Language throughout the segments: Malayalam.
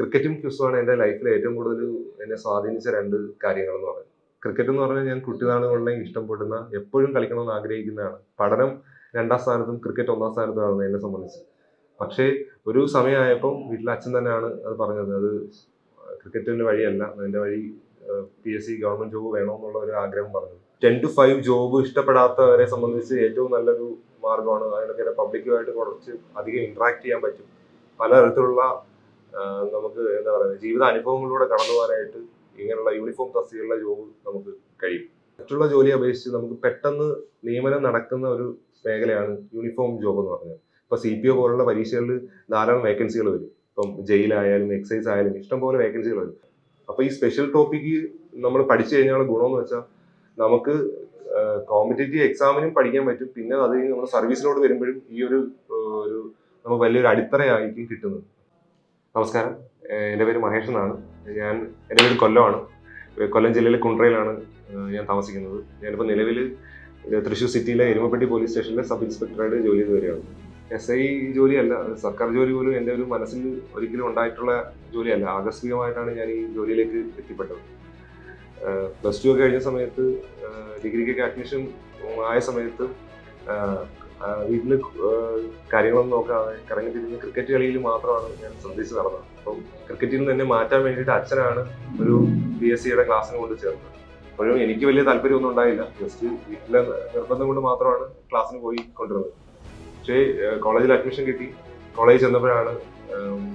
ക്രിക്കറ്റും ക്വിസുമാണ് എന്റെ ലൈഫിൽ ഏറ്റവും കൂടുതൽ എന്നെ സ്വാധീനിച്ച രണ്ട് കാര്യങ്ങൾ എന്ന് പറയുന്നത് ക്രിക്കറ്റ് എന്ന് പറഞ്ഞാൽ ഞാൻ കുട്ടിനാൾ കൊണ്ടേ ഇഷ്ടപ്പെടുന്ന എപ്പോഴും കളിക്കണമെന്ന് ആഗ്രഹിക്കുന്നതാണ്. പഠനം രണ്ടാം സ്ഥാനത്തും ക്രിക്കറ്റ് ഒന്നാം സ്ഥാനത്തുമാണ് എന്നെ സംബന്ധിച്ച്. പക്ഷേ ഒരു സമയമായപ്പം വീട്ടിലെ അച്ഛൻ തന്നെയാണ് അത് പറഞ്ഞത്. അത് ക്രിക്കറ്റിന്റെ വഴിയല്ല അതിന്റെ വഴി P S C government job വേണമെന്നുള്ള ഒരു ആഗ്രഹം പറഞ്ഞു. ടെൻ ടു ഫൈവ് ജോബ് ഇഷ്ടപ്പെടാത്തവരെ സംബന്ധിച്ച് ഏറ്റവും നല്ലൊരു മാർഗമാണ് അതിനൊക്കെ പബ്ലിക്കുമായിട്ട് കുറച്ച് അധികം ഇന്ററാക്ട് ചെയ്യാൻ പറ്റും. പലതരത്തിലുള്ള നമുക്ക് എന്താ പറയുക ജീവിത അനുഭവങ്ങളിലൂടെ കടന്നു പോകാനായിട്ട് ഇങ്ങനെയുള്ള യൂണിഫോം തസ്തികയുള്ള ജോബ് നമുക്ക് കഴിയും. മറ്റുള്ള ജോലിയെ അപേക്ഷിച്ച് നമുക്ക് പെട്ടെന്ന് നിയമനം നടക്കുന്ന ഒരു മേഖലയാണ് യൂണിഫോം ജോബ് എന്ന് പറഞ്ഞത്. ഇപ്പൊ സി പി ഒ പോലുള്ള പരീക്ഷകളിൽ ധാരാളം വേക്കൻസികൾ വരും. ഇപ്പം ജയിലായാലും എക്സൈസ് ആയാലും ഇഷ്ടംപോലെ വേക്കൻസികൾ വരും. അപ്പൊ ഈ സ്പെഷ്യൽ ടോപ്പിക്ക് നമ്മൾ പഠിച്ചു കഴിഞ്ഞാൽ ഗുണമെന്ന് വെച്ചാൽ നമുക്ക് കോമ്പറ്റേറ്റീവ് എക്സാമിനും പഠിക്കാൻ പറ്റും. പിന്നെ അത് കഴിഞ്ഞ് നമ്മൾ സർവീസിലോട്ട് വരുമ്പോഴും ഈ ഒരു ഒരു നമുക്ക് വലിയൊരു അടിത്തറയായിരിക്കും കിട്ടുന്നത്. നമസ്കാരം. എന്റെ പേര് മഹേഷ് എന്നാണ്. ഞാൻ എന്റെ പേര് കൊല്ലമാണ്. കൊല്ലം ജില്ലയിലെ കുണ്ട്രയിലാണ് ഞാൻ താമസിക്കുന്നത്. ഞാനിപ്പോൾ നിലവിൽ തൃശ്ശൂർ സിറ്റിയിലെ എരുമപ്പെട്ടി പോലീസ് സ്റ്റേഷനിലെ സബ് ഇൻസ്പെക്ടറായിട്ട് ജോലി ചെയ്ത് വരികയാണ്. എസ് ഐ ജോലിയല്ല സർക്കാർ ജോലി പോലും എന്റെ ഒരു മനസ്സിൽ ഒരിക്കലും ഉണ്ടായിട്ടുള്ള ജോലിയല്ല. ആകസ്മികമായിട്ടാണ് ഞാൻ ഈ ജോലിയിലേക്ക് എത്തിപ്പെട്ടത്. പ്ലസ് ടു ഒക്കെ കഴിഞ്ഞ സമയത്ത് ഡിഗ്രിക്കൊക്കെ അഡ്മിഷൻ ആയ സമയത്ത് വീട്ടിൽ കാര്യങ്ങളൊന്നും നോക്കാതെ കറങ്ങി തിരിഞ്ഞ് ക്രിക്കറ്റ് കളിയിൽ മാത്രമാണ് ഞാൻ ശ്രദ്ധിച്ച് നടന്നത്. അപ്പം ക്രിക്കറ്റിൽ നിന്ന് എന്നെ മാറ്റാൻ വേണ്ടിയിട്ട് അച്ഛനാണ് ഒരു പി എസ് സിയുടെ ക്ലാസ്സിന് കൊണ്ട് ചേർന്നത്. അപ്പോഴും എനിക്ക് വലിയ താല്പര്യമൊന്നും ഉണ്ടായില്ല. ജസ്റ്റ് വീട്ടിലെ നിർബന്ധം കൊണ്ട് മാത്രമാണ് ക്ലാസ്സിന് പോയി കൊണ്ടിരുന്നത് പക്ഷേ കോളേജിൽ അഡ്മിഷൻ കിട്ടി. കോളേജിൽ ചെന്നപ്പോഴാണ്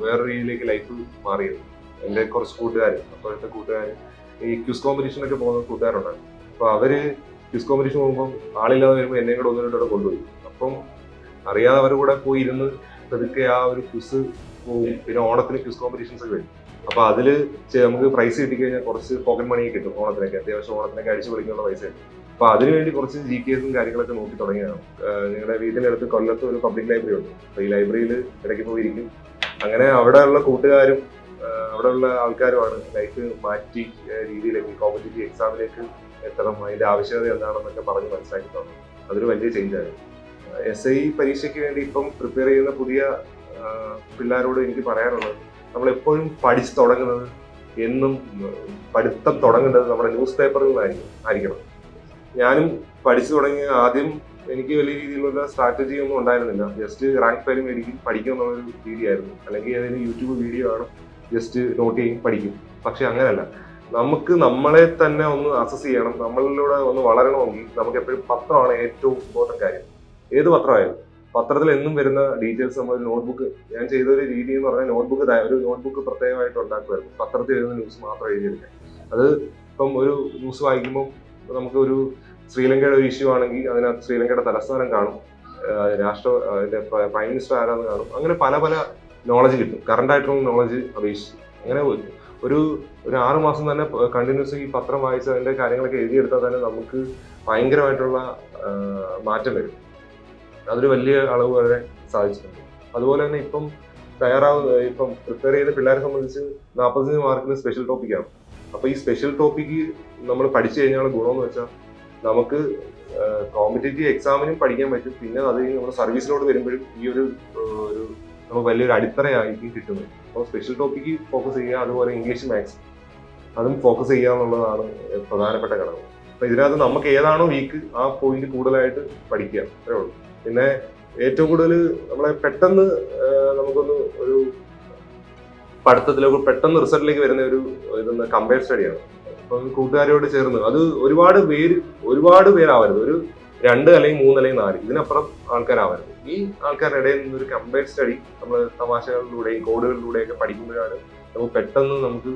വേറെ രീതിയിലേക്ക് ലൈഫ് മാറിയത്. എന്റെ കുറച്ച് കൂട്ടുകാർ അപ്പോഴത്തെ കൂട്ടുകാർ ഈ ക്യൂസ് കോമ്പറ്റീഷനൊക്കെ പോകുന്ന കൂട്ടുകാരുണ്ടായിരുന്നു. അപ്പോൾ അവർ ക്യൂസ് കോമ്പറ്റീഷൻ പോകുമ്പോൾ ആളില്ലാതെ വരുമ്പോൾ എന്നെ കൂടെ ഒന്നിനോട് കൊണ്ടുപോയി. അപ്പം അറിയാതെ അവരുടെ കൂടെ പോയി ഇരുന്ന് പതുക്കെ ആ ഒരു ക്വിസ് പോകും പിന്നെ ഓണത്തിന് ക്വിസ് കോമ്പറ്റീഷൻസ് ഒക്കെ വരും. അപ്പൊ അതിൽ നമുക്ക് പ്രൈസ് കിട്ടിക്കഴിഞ്ഞാൽ കുറച്ച് പോക്കറ്റ് മണി കിട്ടും ഓണത്തിനൊക്കെ. അത്യാവശ്യം ഓണത്തിനൊക്കെ അടിച്ചു പൊളിക്കാനുള്ള പൈസ കിട്ടും. അപ്പൊ അതിനുവേണ്ടി കുറച്ച് ജി കെ എസും കാര്യങ്ങളൊക്കെ നോക്കി തുടങ്ങിയതാണ്. നിങ്ങളുടെ വീടിന്റെ അടുത്ത് കൊല്ലത്ത് ഒരു പബ്ലിക് ലൈബ്രറി ഉണ്ട്. അപ്പൊ ഈ ലൈബ്രറിയിൽ ഇടയ്ക്ക് പോയിരിക്കും. അങ്ങനെ അവിടെയുള്ള കൂട്ടുകാരും അവിടെ അവിടെയുള്ള ആൾക്കാരുമാണ് ലൈഫ് മാറ്റി രീതിയിലേക്ക് കോമ്പറ്റേറ്റീവ് എക്സാമിലേക്ക് എത്തണം. അതിന്റെ ആവശ്യകത എന്താണെന്നൊക്കെ പറഞ്ഞ് മനസ്സിലാക്കി തന്നു. അതൊരു വലിയ ചേഞ്ച് എസ് ഐ പരീക്ഷയ്ക്ക് വേണ്ടി ഇപ്പം പ്രിപ്പയർ ചെയ്യുന്ന പുതിയ പിള്ളേരോട് എനിക്ക് പറയാനുള്ളത് നമ്മൾ എപ്പോഴും പഠിച്ചു തുടങ്ങുന്നത് എന്നും പഠിത്തം തുടങ്ങേണ്ടത് നമ്മുടെ ന്യൂസ് പേപ്പറുകളായിരിക്കും ആയിരിക്കണം. ഞാനും പഠിച്ചു തുടങ്ങിയ ആദ്യം എനിക്ക് വലിയ രീതിയിലുള്ള സ്ട്രാറ്റജി ഒന്നും ഉണ്ടായിരുന്നില്ല. ജസ്റ്റ് റാങ്ക് ഫയൽ മേടിക്കും പഠിക്കും എന്നുള്ളൊരു രീതിയായിരുന്നു. അല്ലെങ്കിൽ ഏതെങ്കിലും യൂട്യൂബ് വീഡിയോ ആണ് ജസ്റ്റ് നോട്ട് ചെയ്യും പഠിക്കും. പക്ഷെ അങ്ങനെയല്ല നമുക്ക് നമ്മളെ തന്നെ ഒന്ന് അസസ് ചെയ്യണം നമ്മളിലൂടെ ഒന്ന് വളരണമെങ്കിൽ നമുക്ക് എപ്പോഴും പത്രമാണ് ഏറ്റവും ഇമ്പോർട്ടന്റ് കാര്യം. ഏത് പത്രമായാലും. പത്രത്തിൽ എന്നും വരുന്ന ഡീറ്റെയിൽസ് നമ്മൾ നോട്ട്ബുക്ക് ഞാൻ ചെയ്ത ഒരു രീതി എന്ന് പറഞ്ഞാൽ നോട്ട്ബുക്ക് ഒരു നോട്ട്ബുക്ക് പ്രത്യേകമായിട്ട് ഉണ്ടാക്കുമായിരുന്നു. പത്രത്തിൽ എഴുതുന്ന ന്യൂസ് മാത്രം എഴുതിയെടുക്കാൻ. അത് ഇപ്പം ഒരു ന്യൂസ് വായിക്കുമ്പോൾ നമുക്ക് ഒരു ശ്രീലങ്കയുടെ ഒരു ഇഷ്യൂ ആണെങ്കിൽ അതിനകത്ത് ശ്രീലങ്കയുടെ തലസ്ഥാനം കാണും. രാഷ്ട്ര അതിന്റെ പ്രൈം മിനിസ്റ്റർ ആരാന്ന് കാണും. അങ്ങനെ പല പല നോളജ് കിട്ടും. കറണ്ട് ആയിട്ടുള്ള നോളജ് അപേക്ഷിച്ച്. അങ്ങനെ ഒരു ഒരു ആറ് മാസം തന്നെ കണ്ടിന്യൂസ് ഈ പത്രം വായിച്ച് അതിന്റെ കാര്യങ്ങളൊക്കെ എഴുതിയെടുത്താൽ തന്നെ നമുക്ക് ഭയങ്കരമായിട്ടുള്ള മാറ്റം വരും. അതൊരു വലിയ അളവ് വരെ സാധിച്ചിട്ടുണ്ട്. അതുപോലെ തന്നെ ഇപ്പം തയ്യാറാവുന്ന ഇപ്പം പ്രിപ്പയർ ചെയ്ത പിള്ളേരെ സംബന്ധിച്ച് നാൽപ്പത്തഞ്ച് മാർക്കിന് സ്പെഷ്യൽ ടോപ്പിക്കാണ് അപ്പോൾ ഈ സ്പെഷ്യൽ ടോപ്പിക്ക് നമ്മൾ പഠിച്ചു കഴിഞ്ഞാൽ ഗുണമെന്ന് വെച്ചാൽ നമുക്ക് കോമ്പറ്റേറ്റീവ് എക്സാമിനും പഠിക്കാൻ പറ്റും. പിന്നെ അത് കഴിഞ്ഞ് നമ്മൾ സർവീസിലോട്ട് വരുമ്പോഴും ഈ ഒരു ഒരു നമുക്ക് വലിയൊരു അടിത്തറയായിരിക്കും കിട്ടുന്നത്. അപ്പോൾ സ്പെഷ്യൽ ടോപ്പിക്ക് ഫോക്കസ് ചെയ്യുക അതുപോലെ ഇംഗ്ലീഷ് മാത്സ് അതും ഫോക്കസ് ചെയ്യുക എന്നുള്ളതാണ് പ്രധാനപ്പെട്ട ഘടകം. അപ്പോൾ ഇതിനകത്ത് നമുക്ക് ഏതാണോ വീക്ക് ആ പോയിന്റ് കൂടുതലായിട്ട് പഠിക്കുക. അത്രേ ഉള്ളൂ. പിന്നെ ഏറ്റവും കൂടുതൽ നമ്മളെ പെട്ടെന്ന് നമുക്കൊന്ന് ഒരു പഠിത്തത്തിലേക്ക് പെട്ടെന്ന് റിസൾട്ടിലേക്ക് വരുന്ന ഒരു ഇതെന്ന് കമ്പയർ സ്റ്റഡിയാണ്. അപ്പം കൂട്ടുകാരോട് ചേർന്ന് അത് ഒരുപാട് പേര് ഒരുപാട് പേരാവരുത്. ഒരു രണ്ട് അല്ലെങ്കിൽ മൂന്ന് അല്ലെങ്കിൽ നാല് ഇതിനപ്പുറം ആൾക്കാരാവരുത്. ഈ ആൾക്കാരുടെ ഇടയിൽ നിന്ന് ഒരു കമ്പയർ സ്റ്റഡി നമ്മൾ തമാശകളിലൂടെയും കോഡുകളിലൂടെയൊക്കെ പഠിക്കുമ്പോഴാണ് നമുക്ക് പെട്ടെന്ന് നമുക്ക്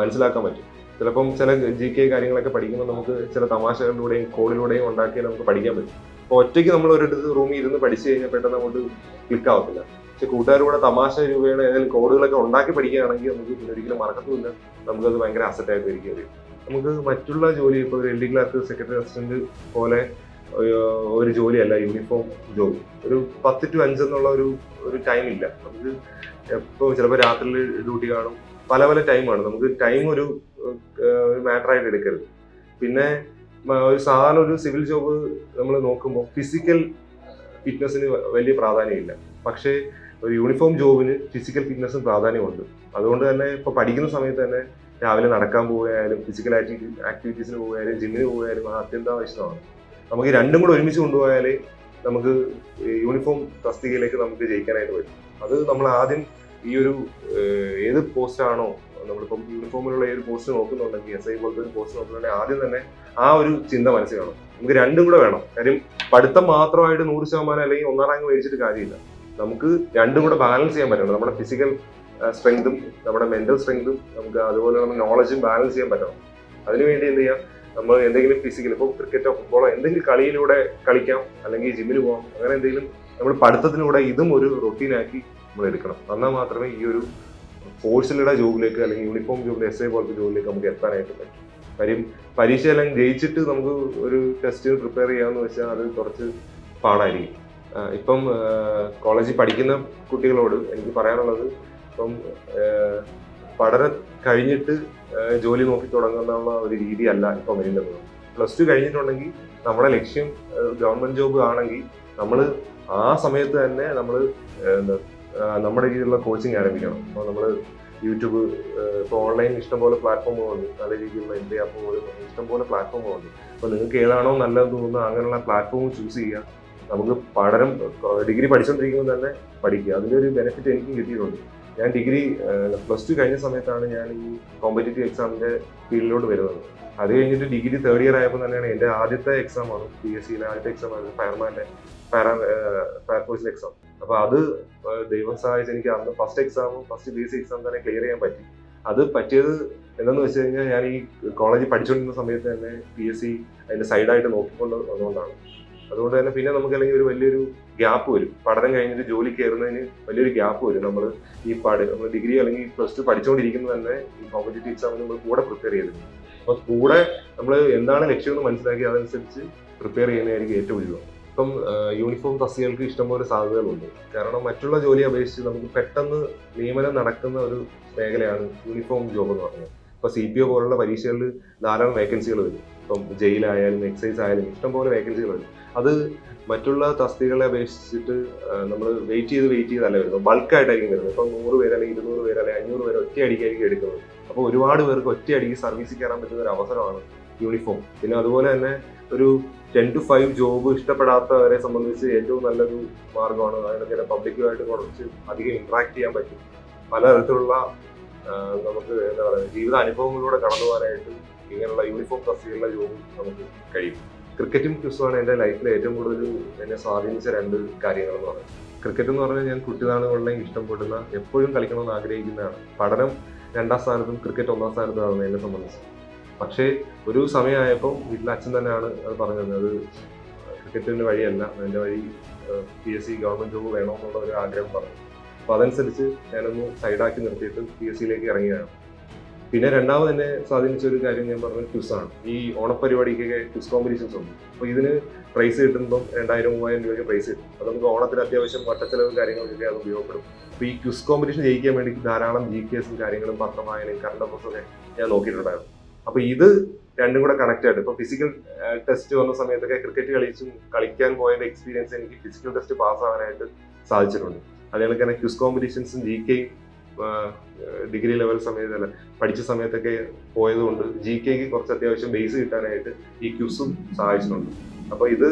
മനസ്സിലാക്കാൻ പറ്റും. ചിലപ്പം ചില ജി കെ കാര്യങ്ങളൊക്കെ പഠിക്കുമ്പോൾ നമുക്ക് ചില തമാശകളിലൂടെയും കോളിലൂടെയും ഉണ്ടാക്കിയാൽ നമുക്ക് പഠിക്കാൻ പറ്റും. അപ്പോൾ ഒറ്റയ്ക്ക് നമ്മൾ ഒരിടത്ത് റൂമിൽ ഇരുന്ന് പഠിച്ചു കഴിഞ്ഞാൽ പെട്ടെന്ന് അങ്ങോട്ട് ക്ലിക്ക് ആവത്തില്ല. പക്ഷെ കൂട്ടുകാരുടെ തമാശ രൂപയുടെ ഏതെങ്കിലും കോഡുകളൊക്കെ ഉണ്ടാക്കി പഠിക്കുകയാണെങ്കിൽ നമുക്ക് പിന്നെ ഒരിക്കലും മറക്കത്തുമില്ല. നമുക്കത് ഭയങ്കര അസറ്റായിട്ട് ഇരിക്കും വരും നമുക്ക് മറ്റുള്ള ജോലി ഇപ്പോൾ ഒരു L D clerk secretary assistant പോലെ ഒരു- ഒരു ജോലിയല്ല യൂണിഫോം ജോലി ഒരു പത്ത് ടു അഞ്ച് എന്നുള്ള ഒരു ഒരു ടൈം ഇല്ല. നമുക്ക് എപ്പോൾ ചിലപ്പോൾ രാത്രിയിൽ ഡ്യൂട്ടി കാണും. പല പല ടൈമാണ് നമുക്ക് ടൈം ഒരു ഒരു മാറ്ററായിട്ട് എടുക്കരുത്. പിന്നെ ഒരു സാധാരണ ഒരു സിവിൽ ജോബ് നമ്മൾ നോക്കുമ്പോൾ ഫിസിക്കൽ ഫിറ്റ്നസ്സിന് വലിയ പ്രാധാന്യമില്ല. പക്ഷേ ഒരു യൂണിഫോം ജോബിന് ഫിസിക്കൽ ഫിറ്റ്നസ്സും പ്രാധാന്യമുണ്ട്. അതുകൊണ്ട് തന്നെ ഇപ്പോൾ പഠിക്കുന്ന സമയത്ത് തന്നെ രാവിലെ നടക്കാൻ പോവുകയായാലും ഫിസിക്കൽ ആക്ടിവിറ്റി ആക്ടിവിറ്റീസിന് പോവുകയായാലും ജിമ്മിന് പോവുകയാലും അത് അത്യന്താവശ്യമാണ് നമുക്ക് രണ്ടും കൂടെ ഒരുമിച്ച് കൊണ്ടുപോയാലേ നമുക്ക് യൂണിഫോം തസ്തികയിലേക്ക് നമുക്ക് ജയിക്കാനായിട്ട് പറ്റും. അത് നമ്മൾ ആദ്യം ഈ ഒരു ഏത് പോസ്റ്റാണോ നമ്മളിപ്പം യൂണിഫോമിലുള്ള ഒരു പോസ്റ്റ് നോക്കുന്നുണ്ടെങ്കിൽ എസ് ഐ പോലത്തെ ഒരു പോസ്റ്റ് നോക്കുന്നുണ്ടെങ്കിൽ ആദ്യം തന്നെ ആ ഒരു ചിന്ത മനസ്സിൽ കാണും. നമുക്ക് രണ്ടും കൂടെ വേണം. കാര്യം പഠിത്തം മാത്രമായിട്ട് നൂറ് ശതമാനം അല്ലെങ്കിൽ ഒന്നാം റാങ്ക് മേടിച്ചിട്ട് കാര്യമില്ല. നമുക്ക് രണ്ടും കൂടെ ബാലൻസ് ചെയ്യാൻ പറ്റണം. നമ്മുടെ ഫിസിക്കൽ സ്ട്രെങ്തും നമ്മുടെ മെന്റൽ സ്ട്രെങ്തും നമുക്ക് അതുപോലെ നമ്മുടെ നോളജും ബാലൻസ് ചെയ്യാൻ പറ്റണം. അതിനുവേണ്ടി എന്ത് ചെയ്യാം? നമ്മൾ എന്തെങ്കിലും ഫിസിക്കൽ ഇപ്പോൾ ക്രിക്കറ്റോ ഫുട്ബോളോ എന്തെങ്കിലും കളിയിലൂടെ കളിക്കാം. അല്ലെങ്കിൽ ജിമ്മിൽ പോകാം അങ്ങനെ എന്തെങ്കിലും നമ്മൾ പഠിത്തത്തിലൂടെ ഇതും ഒരു റൊട്ടീനാക്കി നമ്മൾ എടുക്കണം. എന്നാൽ മാത്രമേ ഈ ഒരു ഫോഴ്സിലുള്ള ജോബിലേക്ക് അല്ലെങ്കിൽ യൂണിഫോം ജോബിൽ എസ് ഐ പോലത്തെ ജോബിലേക്ക് നമുക്ക് എത്താനായിട്ട് പറ്റും. കാര്യം പരീക്ഷയെല്ലാം ജയിച്ചിട്ട് നമുക്ക് ഒരു ടെസ്റ്റ് പ്രിപ്പയർ ചെയ്യാമെന്ന് വെച്ചാൽ അത് കുറച്ച് പാടായിരിക്കും. ഇപ്പം കോളേജിൽ പഠിക്കുന്ന കുട്ടികളോട് എനിക്ക് പറയാനുള്ളത് ഇപ്പം പഠനം കഴിഞ്ഞിട്ട് ജോലി നോക്കി തുടങ്ങുന്നുള്ള ഒരു രീതിയല്ല ഇപ്പം വരുന്നത്. പ്ലസ് ടു കഴിഞ്ഞിട്ടുണ്ടെങ്കിൽ നമ്മുടെ ലക്ഷ്യം ഗവൺമെന്റ് ജോബ് ആണെങ്കിൽ നമ്മൾ ആ സമയത്ത് തന്നെ നമ്മൾ നമ്മുടെ രീതിയിലുള്ള കോച്ചിങ് ആരംഭിക്കണം. അപ്പോൾ നമ്മൾ യൂട്യൂബ് ഇപ്പോൾ ഓൺലൈൻ ഇഷ്ടംപോലെ പ്ലാറ്റ്ഫോമുകളുണ്ട് നല്ല രീതിയിലുള്ള എൻട്രി ആപ്പുകൾ ഇഷ്ടംപോലെ പ്ലാറ്റ്ഫോമുകളുണ്ട് അപ്പോൾ നിങ്ങൾക്ക് ഏതാണോ നല്ലതെന്ന് തോന്നുന്നത് അങ്ങനെയുള്ള പ്ലാറ്റ്ഫോം ചൂസ് ചെയ്യുക. നമുക്ക് പഠനം ഡിഗ്രി പഠിച്ചുകൊണ്ടിരിക്കുമ്പോൾ തന്നെ പഠിക്കുക. അതിന്റെ ഒരു ബെനിഫിറ്റ് എനിക്കും കിട്ടിയിട്ടുണ്ട്. ഞാൻ ഡിഗ്രി പ്ലസ് ടു കഴിഞ്ഞ സമയത്താണ് ഞാൻ ഈ കോമ്പറ്റേറ്റീവ് എക്സാമിന്റെ ഫീൽഡിലോട്ട് വരുന്നത്. അത് കഴിഞ്ഞിട്ട് ഡിഗ്രി തേർഡ് ഇയർ ആയപ്പോൾ തന്നെയാണ് എന്റെ ആദ്യത്തെ എക്സാമാണ് പി എസ് സിയിലെ ആദ്യത്തെ എക്സാം ആയിരുന്നു ഫയർമാന്റെ ഫയർ ഫയർഫോഴ്സിലെ എക്സാം അപ്പോൾ അത് ദൈവം സഹായിച്ച് എനിക്ക് അന്ന് ഫസ്റ്റ് എക്സാമും first B S C exam തന്നെ ക്ലിയർ ചെയ്യാൻ പറ്റി. അത് പറ്റിയത് എന്തെന്ന് വെച്ച് കഴിഞ്ഞാൽ ഞാൻ ഈ കോളേജിൽ പഠിച്ചുകൊണ്ടിരുന്ന സമയത്ത് തന്നെ പി എസ് സി അതിന്റെ സൈഡായിട്ട് നോക്കിക്കൊണ്ട് വന്നുകൊണ്ടാണ് അതുകൊണ്ട് തന്നെ പിന്നെ നമുക്ക് അല്ലെങ്കിൽ ഒരു വലിയൊരു ഗ്യാപ്പ് വരും. പഠനം കഴിഞ്ഞിട്ട് ജോലി കയറുന്നതിന് വലിയൊരു ഗ്യാപ്പ് വരും. നമ്മൾ ഈ പഠി നമ്മൾ ഡിഗ്രി അല്ലെങ്കിൽ പ്ലസ് ടു പഠിച്ചുകൊണ്ടിരിക്കുന്നത് തന്നെ ഈ കോമ്പറ്റേറ്റീവ് എക്സാമിന് നമ്മൾ കൂടെ പ്രിപ്പയർ ചെയ്തിട്ടുണ്ട് അപ്പോൾ കൂടെ നമ്മൾ എന്താണ് ലക്ഷ്യം എന്ന് മനസ്സിലാക്കി അതനുസരിച്ച് പ്രിപ്പയർ ചെയ്യുന്നതായിരിക്കും ഏറ്റവും ഉചിതം. ഇപ്പം യൂണിഫോം തസ്തികൾക്ക് ഇഷ്ടംപോലെ സാധ്യതകളുണ്ട്. കാരണം മറ്റുള്ള ജോലിയെ അപേക്ഷിച്ച് നമുക്ക് പെട്ടെന്ന് നിയമനം നടക്കുന്ന ഒരു മേഖലയാണ് യൂണിഫോം ജോബ് എന്ന് പറഞ്ഞത്. ഇപ്പം സി പി ഒ പോലുള്ള പരീക്ഷകളിൽ ധാരാളം വേക്കൻസികൾ വരും. ഇപ്പം ജയിലായാലും എക്സൈസ് ആയാലും ഇഷ്ടംപോലെ വേക്കൻസികൾ വരും. അത് മറ്റുള്ള തസ്തികളെ അപേക്ഷിച്ചിട്ട് നമ്മൾ വെയിറ്റ് ചെയ്ത് വെയിറ്റ് ചെയ്തല്ല വരുന്നത്. ബൾക്കായിട്ടായിരിക്കും വരുന്നത്. ഇപ്പം നൂറ് പേര് അല്ലെങ്കിൽ ഇരുന്നൂറ് പേര് അല്ലെങ്കിൽ അഞ്ഞൂറ് പേര് ഒറ്റ അടിക്കായിരിക്കും എടുക്കുന്നത്. അപ്പോൾ ഒരുപാട് പേർക്ക് ഒറ്റ അടിക്ക് സർവീസിൽ കയറാൻ പറ്റുന്ന ഒരു അവസരമാണ് യൂണിഫോം പിന്നെ അതുപോലെ തന്നെ ഒരു ടെൻ ടു ഫൈവ് ജോബ് ഇഷ്ടപ്പെടാത്തവരെ സംബന്ധിച്ച് ഏറ്റവും നല്ലൊരു മാർഗമാണ് അതിനൊക്കെ പബ്ലിക്കുമായിട്ട് കുറച്ച് അധികം ഇൻട്രാക്ട് ചെയ്യാൻ പറ്റും. പലതരത്തിലുള്ള നമുക്ക് എന്താ പറയുക ജീവിത അനുഭവങ്ങളിലൂടെ കടന്നു പോകാനായിട്ട് ഇങ്ങനെയുള്ള യൂണിഫോം തസ്തികയുള്ള ജോബ് നമുക്ക് കഴിയും. ക്രിക്കറ്റും ക്രിസ്തുമാണ് എന്റെ ലൈഫിൽ ഏറ്റവും കൂടുതൽ എന്നെ സ്വാധീനിച്ച രണ്ട് കാര്യങ്ങൾ എന്ന് പറയുന്നത് ക്രിക്കറ്റ് എന്ന് പറഞ്ഞാൽ ഞാൻ കുട്ടിനാളുകളിലെ ഇഷ്ടപ്പെടുന്ന എപ്പോഴും കളിക്കണമെന്ന് ആഗ്രഹിക്കുന്നതാണ്. പഠനം രണ്ടാം സ്ഥാനത്തും ക്രിക്കറ്റ് ഒന്നാം സ്ഥാനത്തും ആണെന്ന് എന്നെ സംബന്ധിച്ച്. പക്ഷേ ഒരു സമയമായപ്പോൾ വീട്ടിലെ അച്ഛൻ തന്നെയാണ് അത് പറഞ്ഞത്. അത് ക്രിക്കറ്റിന്റെ വഴിയല്ല. അതിന്റെ വഴി P S C government job വേണമെന്നുള്ള ഒരു ആഗ്രഹം പറഞ്ഞു. അപ്പോൾ അതനുസരിച്ച് ഞാനൊന്ന് സൈഡാക്കി നിർത്തിയിട്ട് പി എസ് സിയിലേക്ക് ഇറങ്ങിയതാണ്. പിന്നെ രണ്ടാമത് എന്നെ സ്വാധീനിച്ച ഒരു കാര്യം ഞാൻ പറഞ്ഞത് ക്വിസാണ് ഈ ഓണപ്പരിപാടിക്കൊക്കെ ക്വിസ് കോമ്പറ്റീഷൻസ് ഉണ്ട്. അപ്പോൾ ഇതിന് പ്രൈസ് കിട്ടുമ്പം രണ്ടായിരം മൂവായിരം രൂപയ്ക്ക് പ്രൈസ് കിട്ടും. അത് നമുക്ക് ഓണത്തിന് അത്യാവശ്യം വട്ടച്ചെലവ് കാര്യങ്ങളൊക്കെ അത് ഉപയോഗപ്പെടും. അപ്പോൾ ഈ ക്വിസ് കോമ്പറ്റീഷൻ ജയിക്കാൻ വേണ്ടി ധാരാളം ജി കെ എസും കാര്യങ്ങളും പത്രമായാലും കറണ്ട് അഫേഴ്സൊക്കെ ഞാൻ നോക്കിയിട്ടുണ്ടായിരുന്നു. അപ്പോൾ ഇത് രണ്ടും കൂടെ കണക്ട് ആയിട്ട്. ഇപ്പൊ ഫിസിക്കൽ ടെസ്റ്റ് വന്ന സമയത്തൊക്കെ ക്രിക്കറ്റ് കളിച്ചും കളിക്കാൻ പോയതിന്റെ എക്സ്പീരിയൻസ് എനിക്ക് ഫിസിക്കൽ ടെസ്റ്റ് പാസ്സാവാനായിട്ട് സാധിച്ചിട്ടുണ്ട്. അതേപോലെ തന്നെ ക്യൂസ് കോമ്പറ്റീഷൻസും ജി കെയും ഡിഗ്രി ലെവൽ സമയത്തല്ല പഠിച്ച സമയത്തൊക്കെ പോയതുകൊണ്ട് ജി കെക്ക് കുറച്ച് അത്യാവശ്യം ബേസ് കിട്ടാനായിട്ട് ഈ ക്യൂസും സഹായിച്ചിട്ടുണ്ട്. അപ്പോൾ ഇത്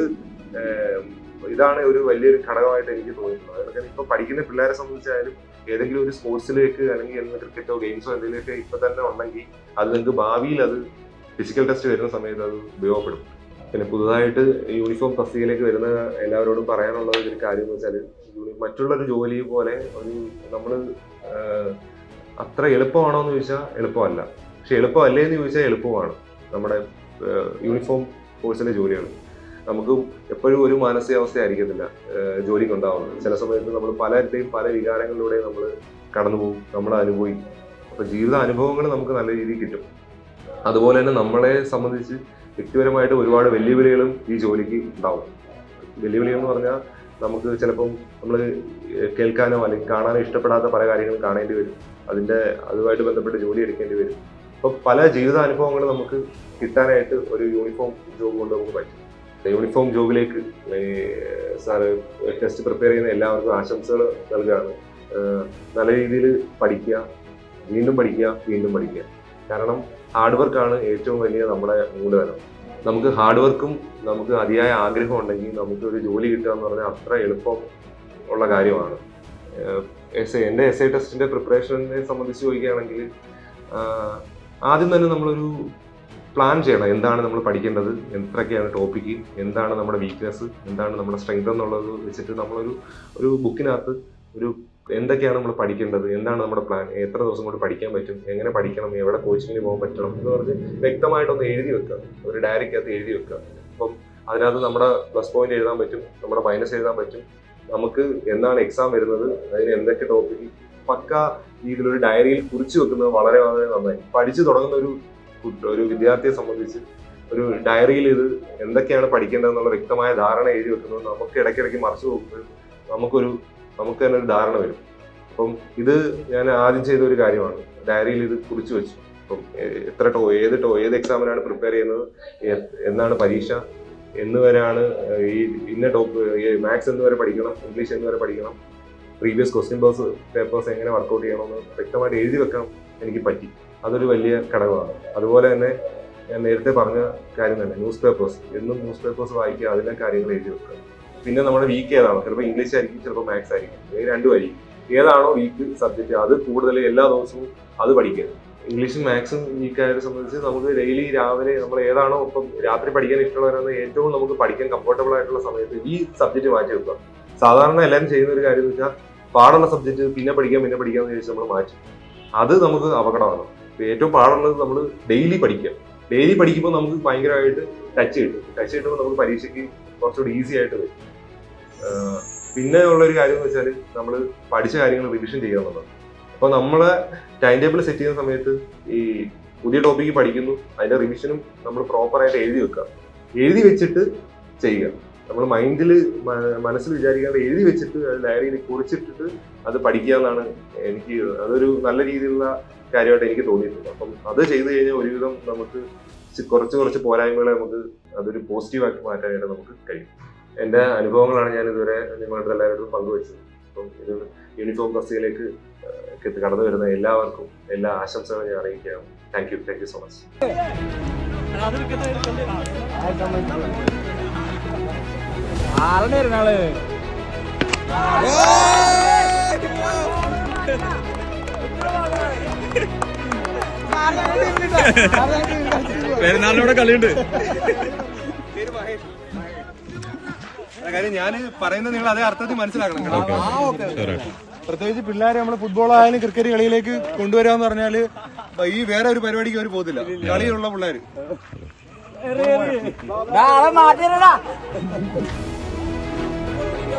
ഇതാണ് ഒരു വലിയൊരു ഘടകമായിട്ട് എനിക്ക് തോന്നിയിട്ടുള്ളത്. അതൊക്കെ ഇപ്പൊ പഠിക്കുന്ന പിള്ളേരെ സംബന്ധിച്ചായാലും ഏതെങ്കിലും ഒരു സ്പോർട്സിലേക്ക് അല്ലെങ്കിൽ എന്തെങ്കിലും ക്രിക്കറ്റോ ഗെയിംസോ എന്തെങ്കിലുമൊക്കെ ഇപ്പൊ തന്നെ ഉണ്ടെങ്കിൽ അത് നിങ്ങൾക്ക് ഭാവിയിൽ അത് ഫിസിക്കൽ ടെസ്റ്റ് വരുന്ന സമയത്ത് അത് ഉപയോഗപ്പെടും. പിന്നെ പുതുതായിട്ട് യൂണിഫോം തസ്തികയിലേക്ക് വരുന്ന എല്ലാവരോടും പറയാനുള്ള ഒരു കാര്യം എന്ന് വെച്ചാൽ മറ്റുള്ളൊരു ജോലി പോലെ ഒരു നമ്മൾ അത്ര എളുപ്പമാണോ എന്ന് ചോദിച്ചാൽ എളുപ്പമല്ല. പക്ഷെ എളുപ്പമല്ലേ എന്ന് ചോദിച്ചാൽ എളുപ്പമാണ് നമ്മുടെ യൂണിഫോം കോഴ്സിലെ ജോലികൾ നമുക്ക് എപ്പോഴും ഒരു മാനസികാവസ്ഥ ആയിരിക്കത്തില്ല ജോലിക്ക് ഉണ്ടാവുന്നത് ചില സമയത്ത് നമ്മൾ പലരുടെയും പല വികാരങ്ങളിലൂടെ നമ്മൾ കടന്നു പോകും നമ്മൾ അനുഭവിക്കും. അപ്പൊ ജീവിത അനുഭവങ്ങൾ നമുക്ക് നല്ല രീതിയിൽ കിട്ടും. അതുപോലെ തന്നെ നമ്മളെ സംബന്ധിച്ച് വ്യക്തിപരമായിട്ട് ഒരുപാട് വെല്ലുവിളികളും ഈ ജോലിക്ക് ഉണ്ടാവും. വെല്ലുവിളികൾ എന്ന് പറഞ്ഞാൽ നമുക്ക് ചിലപ്പം നമ്മൾ കേൾക്കാനോ അല്ലെങ്കിൽ കാണാനോ ഇഷ്ടപ്പെടാത്ത പല കാര്യങ്ങളും കാണേണ്ടി വരും. അതിന്റെ അതുമായിട്ട് ബന്ധപ്പെട്ട് ജോലി എടുക്കേണ്ടി വരും. അപ്പോൾ പല ജീവിത അനുഭവങ്ങൾ നമുക്ക് കിട്ടാനായിട്ട് ഒരു യൂണിഫോം ജോബ് കൊണ്ട് നമുക്ക് പറ്റും. യൂണിഫോം ജോബിലേക്ക് സാറ് ടെസ്റ്റ് പ്രിപ്പയർ ചെയ്യുന്ന എല്ലാവർക്കും ആശംസകൾ നൽകുകയാണ് നല്ല രീതിയിൽ പഠിക്കുക വീണ്ടും പഠിക്കുക വീണ്ടും പഠിക്കുക. കാരണം ഹാർഡ് വർക്കാണ് ഏറ്റവും വലിയ നമ്മുടെ മൂലധനം. നമുക്ക് ഹാർഡ് വർക്കും നമുക്ക് അതിയായ ആഗ്രഹം ഉണ്ടെങ്കിൽ നമുക്ക് ഒരു ജോലി കിട്ടുക എന്ന് പറഞ്ഞാൽ അത്ര എളുപ്പം ഉള്ള കാര്യമാണ്. എസ് ഐ എന്റെ എസ് ഐ ടെസ്റ്റിന്റെ പ്രിപ്പറേഷനെ സംബന്ധിച്ച് ചോദിക്കുകയാണെങ്കിൽ ആദ്യം തന്നെ നമ്മളൊരു പ്ലാൻ ചെയ്യണം. എന്താണ് നമ്മൾ പഠിക്കേണ്ടത്? എത്രയൊക്കെയാണ് ടോപ്പിക്ക് എന്താണ് നമ്മുടെ വീക്ക്നെസ് എന്താണ് നമ്മുടെ സ്ട്രെങ്ത് എന്നുള്ളത് വെച്ചിട്ട് നമ്മളൊരു ഒരു ബുക്കിനകത്ത് ഒരു എന്തൊക്കെയാണ് നമ്മൾ പഠിക്കേണ്ടത്? എന്താണ് നമ്മുടെ പ്ലാൻ എത്ര ദിവസം കൊണ്ട് പഠിക്കാൻ പറ്റും? എങ്ങനെ പഠിക്കണം? എവിടെ കോച്ചിങ്ങിന് പോകാൻ പറ്റണം? എന്ന് പറഞ്ഞ് വ്യക്തമായിട്ടൊന്ന് എഴുതി വെക്കുക. ഒരു ഡയറിക്കകത്ത് എഴുതി വെക്കുക. അപ്പം അതിനകത്ത് നമ്മുടെ പ്ലസ് പോയിന്റ് എഴുതാൻ പറ്റും. നമ്മുടെ മൈനസ് എഴുതാൻ പറ്റും. നമുക്ക് എന്താണ് എക്സാം വരുന്നത്? അതിന് എന്തൊക്കെ ടോപ്പിക്ക് പക്ക രീതിയിലൊരു ഡയറിയിൽ കുറിച്ച് വെക്കുന്നത് വളരെ വളരെ നന്നായി. പഠിച്ചു തുടങ്ങുന്ന ഒരു ഒരു വിദ്യാർത്ഥിയെ സംബന്ധിച്ച് ഒരു ഡയറിയിൽ ഇത് എന്തൊക്കെയാണ് പഠിക്കേണ്ടതെന്നുള്ള വ്യക്തമായ ധാരണ എഴുതി വെക്കുന്നത് നമുക്ക് ഇടയ്ക്കിടയ്ക്ക് മറിച്ചു പോകുമ്പോൾ നമുക്കൊരു നമുക്ക് തന്നെ ഒരു ധാരണ വരും. അപ്പം ഇത് ഞാൻ ആദ്യം ചെയ്ത ഒരു കാര്യമാണ്. ഡയറിയിൽ ഇത് കുറിച്ച് വെച്ചു. അപ്പം എത്ര ടോ ഏത് ടോ ഏത് എക്സാമിനാണ് പ്രിപ്പയർ ചെയ്യുന്നത് എന്നാണ് പരീക്ഷ എന്ന് വരെയാണ് ഈ ഇന്ന ടോപ്പ് മാത്സ് എന്ന് വരെ പഠിക്കണം ഇംഗ്ലീഷ് എന്ന് വരെ പഠിക്കണം പ്രീവിയസ് ക്വസ്റ്റ്യൻ പേഴ്സ് പേപ്പേഴ്സ് എങ്ങനെ വർക്കൗട്ട് ചെയ്യണമെന്ന് വ്യക്തമായിട്ട് എഴുതി വെക്കാൻ എനിക്ക് പറ്റി. അതൊരു വലിയ ഘടകമാണ്. അതുപോലെ തന്നെ ഞാൻ നേരത്തെ പറഞ്ഞ കാര്യം തന്നെ ന്യൂസ് പേപ്പേഴ്സ് എന്നും ന്യൂസ് പേപ്പേഴ്സ് വായിക്കുക അതിലെ കാര്യങ്ങൾ എഴുതി വെക്കുക. പിന്നെ നമ്മുടെ വീക്ക് ഏതാണോ? ചിലപ്പോൾ ഇംഗ്ലീഷ് ആയിരിക്കും ചിലപ്പോൾ മാത്സ് ആയിരിക്കും. ഈ രണ്ടും ആയിരിക്കും. ഏതാണോ വീക്ക് സബ്ജക്റ്റ് അത് കൂടുതൽ എല്ലാ ദിവസവും അത് പഠിക്കുക ഇംഗ്ലീഷും മാത്സും വീക്കായവരെ സംബന്ധിച്ച് നമുക്ക് ഡെയിലി രാവിലെ നമ്മൾ ഏതാണോ ഇപ്പം രാത്രി പഠിക്കാൻ ഇഷ്ടമുള്ളവരാണ് ഏറ്റവും നമുക്ക് പഠിക്കാൻ കംഫർട്ടബിൾ ആയിട്ടുള്ള സമയത്ത് ഈ സബ്ജക്റ്റ് മാറ്റി വെക്കുക. സാധാരണ എല്ലാവരും ചെയ്യുന്ന ഒരു കാര്യം എന്ന് വെച്ചാൽ പാടുള്ള സബ്ജക്റ്റ് പിന്നെ പഠിക്കാം പിന്നെ പഠിക്കാം എന്ന് ചോദിച്ചാൽ നമ്മൾ മാറ്റി. അത് നമുക്ക് അപകടമാണ്. ഏറ്റവും പാടുള്ളത് നമ്മൾ ഡെയിലി പഠിക്കുക. ഡെയിലി പഠിക്കുമ്പോൾ നമുക്ക് ഭയങ്കരമായിട്ട് ടച്ച് കിട്ടും. ടച്ച് കിട്ടുമ്പോൾ നമുക്ക് പരീക്ഷയ്ക്ക് കുറച്ചുകൂടി ഈസി ആയിട്ട് വരും. പിന്നെ ഉള്ളൊരു കാര്യം എന്ന് വെച്ചാൽ നമ്മൾ പഠിച്ച കാര്യങ്ങൾ റിവിഷൻ ചെയ്യുക എന്നുള്ളത്. അപ്പോൾ നമ്മളെ ടൈം ടേബിൾ സെറ്റ് ചെയ്യുന്ന സമയത്ത് ഈ പുതിയ ടോപ്പിക്ക് പഠിക്കുന്നു അതിന്റെ റിവിഷനും നമ്മൾ പ്രോപ്പറായിട്ട് എഴുതി വെക്കുക. എഴുതി വെച്ചിട്ട് ചെയ്യുക. നമ്മൾ മൈൻഡിൽ മനസ്സിൽ വിചാരിക്കാതെ എഴുതി വെച്ചിട്ട് ഡയറിയിൽ കുറിച്ചിട്ടിട്ട് അത് പഠിക്കുക എന്നാണ് എനിക്ക് അതൊരു നല്ല രീതിയിലുള്ള കാര്യമായിട്ട് എനിക്ക് തോന്നിയിട്ടുണ്ട്. അപ്പം അത് ചെയ്തു കഴിഞ്ഞാൽ ഒരുവിധം നമുക്ക് കുറച്ച് കുറച്ച് പോരായ്മകളെ നമുക്ക് അതൊരു പോസിറ്റീവാക്കി മാറ്റാനായിട്ട് നമുക്ക് കഴിയും. എന്റെ അനുഭവങ്ങളാണ് ഞാൻ ഇതുവരെ നിങ്ങളുടെ എല്ലാവരോടും പങ്കുവച്ചത്. അപ്പം ഇത് യൂണിഫോം തസ്തികയിലേക്ക് കടന്നു വരുന്ന എല്ലാവർക്കും എല്ലാ ആശംസകളും ഞാൻ അറിയിക്കുകയാണ്. Thank you. Thank you so much. ആളെ പെരുന്നാളിനോടെ കളിയുണ്ട്. കാര്യം ഞാൻ പറയുന്നത് നിങ്ങൾ അതേ അർത്ഥത്തിൽ മനസ്സിലാക്കണം കേട്ടോ. പ്രത്യേകിച്ച് പിള്ളേരെ നമ്മൾ ഫുട്ബോൾ ആയാലും ക്രിക്കറ്റ് കളിയിലേക്ക് കൊണ്ടുവരാന്ന് പറഞ്ഞാൽ ഈ വേറെ ഒരു പരിപാടിക്ക് അവർ പോകത്തില്ല. കളിയിലുള്ള പിള്ളേര്. മാറ്റിയടാ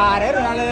ஆறு நாலு.